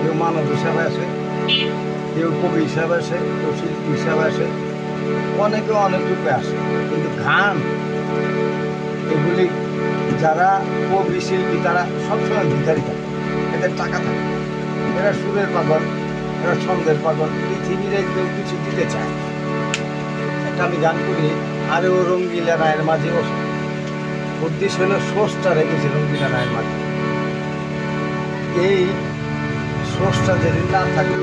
কেউ মানব হিসাবে আসে কেউ কবি হিসাবে আসে কেউ শিল্পী হিসাবে আসে অনেকে অনেক রূপে আসে কিন্তু গান, এগুলি যারা কবি, শিল্পী, তারা সবসময় ভিখারি থাকে। এদের টাকা থাকে। এরা সুরের পাগল, এরা ছন্দের পাগল। পৃথিবীরে কেউ কিছু দিতে চায় একটা আমি গান করি, আরে ও রঙ্গিলা রায়ের মাঝে উদ্দেশ্য হলো সোর্সটা রেখেছে রঙ্গিলা রায়ের মাঝে। এই সোর্সটা যদি না থাকে।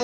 ও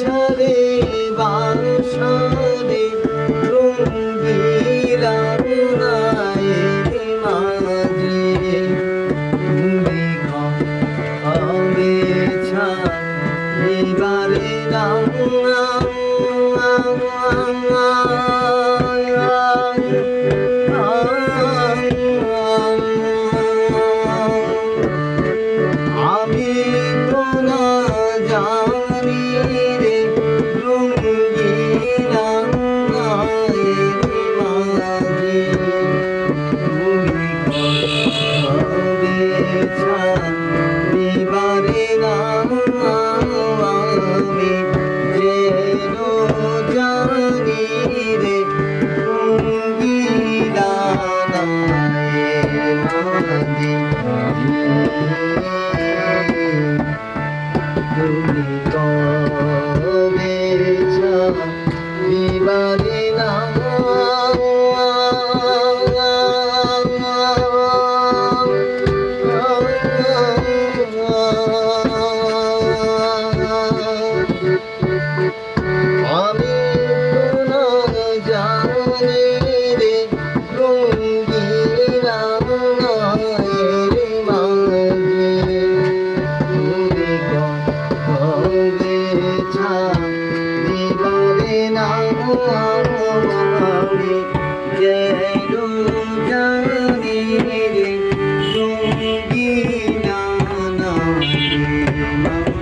ছাড়ে বাসরে আমি যেন জানি রে রঙ্গিলা রে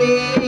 জানি রে